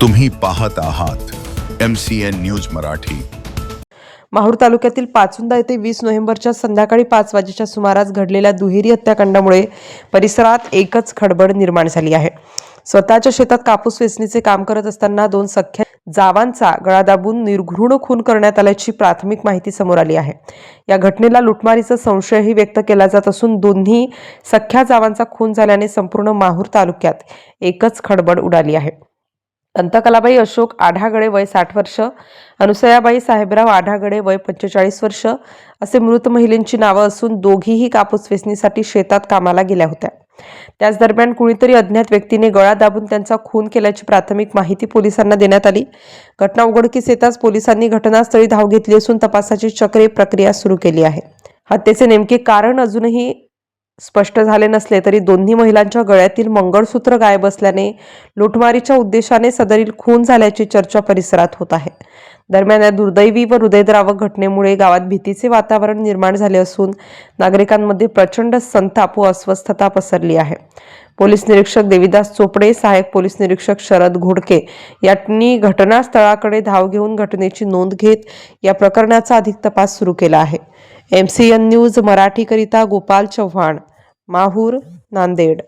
तुम्ही पाहत आहात M C N news Marathi. Mahur तालुक्यातील पाचुंदा येथे वीस नोव्हेंबरच्या संध्याकाळी पाच वाजेच्या सुमारास घडलेल्या दुहेरी हत्याकांडामुळे परिसरात एकच खडबड निर्माण झाली आहे. स्वतःच्या शेतात कापूस वेचणीचे काम करत असताना दोन सख्या जावांचा गळा दाबून निर्घृण खून करण्यात आल्याची प्राथमिक माहिती समोर आली आहे. या घटनेला लुटमारीचा संशयही व्यक्त केला जात असून दोन्ही सख्या जावांचा खून झाल्याने संपूर्ण माहूर तालुक्यात एकच खडबड उडाली आहे. अंतकलाबाई अशोक आढागडे वय साठ वर्ष अनुसयाबाई साहेबराव आढागडे वय पंचेचाळीस वर्ष असे मृत महिलेंची नावं असून दोघीही कापूस वेचणीसाठी शेतात कामाला गेल्या होत्या. त्याच दरम्यान कुणीतरी अज्ञात व्यक्तीने गळा दाबून त्यांचा खून केल्याची प्राथमिक माहिती पोलिसांना देण्यात आली. घटना उघडकीस येताच पोलिसांनी घटनास्थळी धाव घेतली असून तपासाची चक्रे प्रक्रिया सुरू केली आहे. हत्येचे नेमके कारण अजूनही स्पष्ट झाले नसले तरी दोन्ही महिलांच्या गळ्यातील मंगळसूत्र गायब असल्याने लुटमारीच्या उद्देशाने सदरील खून झाल्याची चर्चा परिसरात होत आहे. दरम्यान या दुर्दैवी व हृदयद्रावक घटनेमुळे गावात भीतीचे वातावरण निर्माण झाले असून नागरिकांमध्ये प्रचंड संताप व अस्वस्थता पसरली आहे. पोलीस निरीक्षक देविदास चोपडे सहाय्यक पोलीस निरीक्षक शरद घोडके यांनी घटनास्थळाकडे धाव घेऊन घटनेची नोंद घेत या प्रकरणाचा अधिक तपास सुरू केला आहे. एम सी एन न्यूज मराठीकरिता गोपाल चव्हाण माहूर नांदेड.